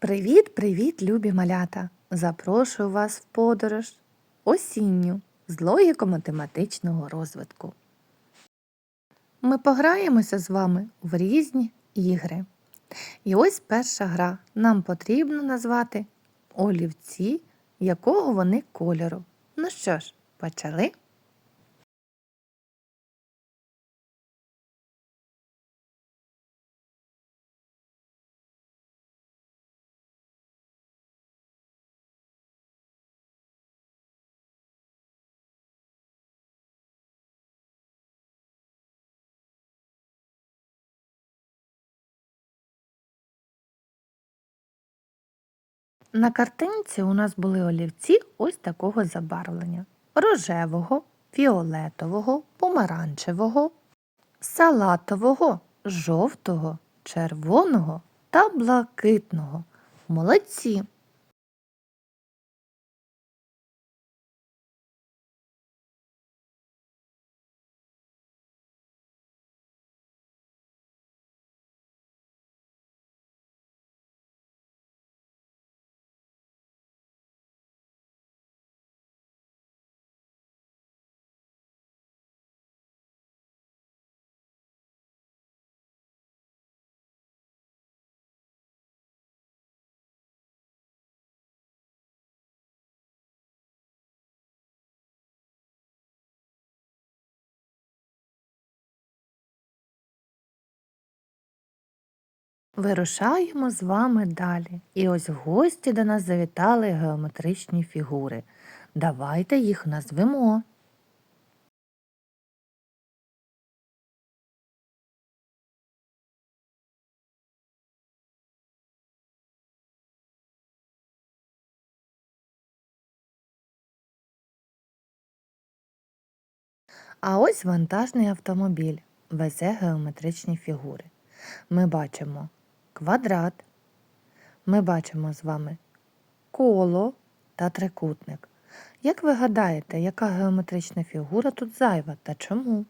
Привіт-привіт, любі малята! Запрошую вас в подорож осінню з логіко-математичного розвитку. Ми пограємося з вами в різні ігри. І ось перша гра. Нам потрібно назвати олівці, якого вони кольору. Ну що ж, почали? На картинці у нас були олівці ось такого забарвлення: рожевого, фіолетового, помаранчевого, салатового, жовтого, червоного та блакитного. Молодці! Вирушаємо з вами далі. І ось в гості до нас завітали геометричні фігури. Давайте їх назвемо. А ось вантажний автомобіль везе геометричні фігури. Ми бачимо квадрат, ми бачимо з вами коло та трикутник. Як ви гадаєте, яка геометрична фігура тут зайва та чому?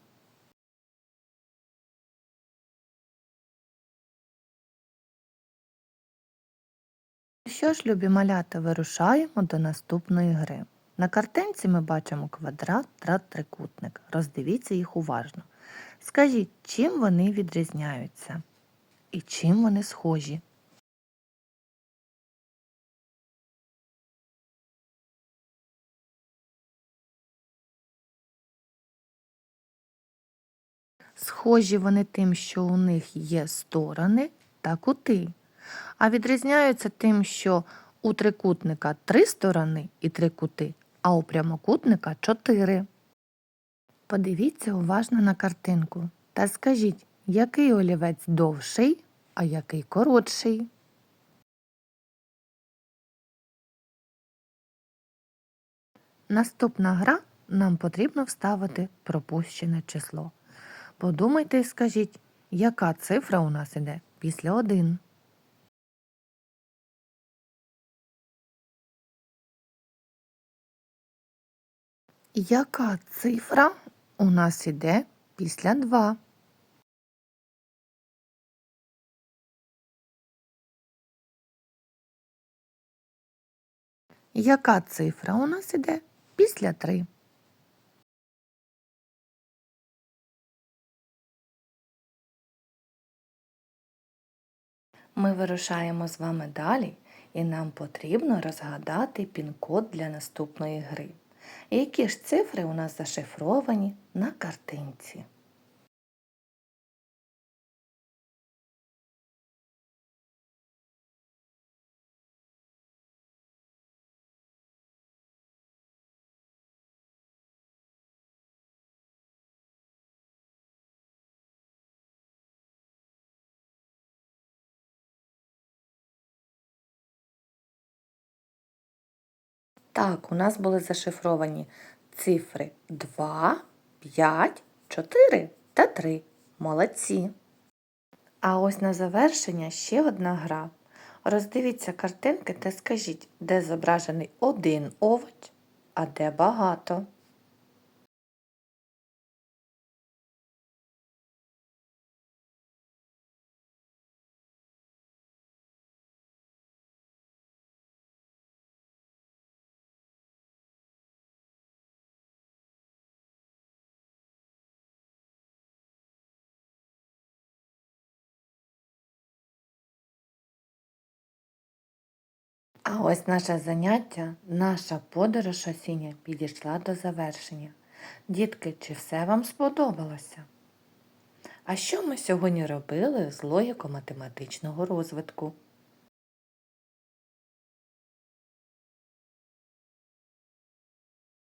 Що ж, любі малята, вирушаємо до наступної гри. На картинці ми бачимо квадрат та трикутник. Роздивіться їх уважно. Скажіть, чим вони відрізняються і чим вони схожі? Схожі вони тим, що у них є сторони та кути, а відрізняються тим, що у трикутника три сторони і три кути, а у прямокутника чотири. Подивіться уважно на картинку та скажіть, який олівець довший, а який коротший. Наступна гра нам потрібно вставити пропущене число. Подумайте і скажіть, яка цифра у нас іде після 1. Яка цифра у нас іде після 2? Яка цифра у нас іде після 3? Ми вирушаємо з вами далі, і нам потрібно розгадати пін-код для наступної гри. Які ж цифри у нас зашифровані на картинці? Так, у нас були зашифровані цифри 2, 5, 4 та 3. Молодці. А ось на завершення ще одна гра. Роздивіться картинки та скажіть, де зображений один овоч, а де багато. А ось наше заняття, наша подорож осіння підійшла до завершення. Дітки, чи все вам сподобалося? А що ми сьогодні робили з логіко-математичного розвитку?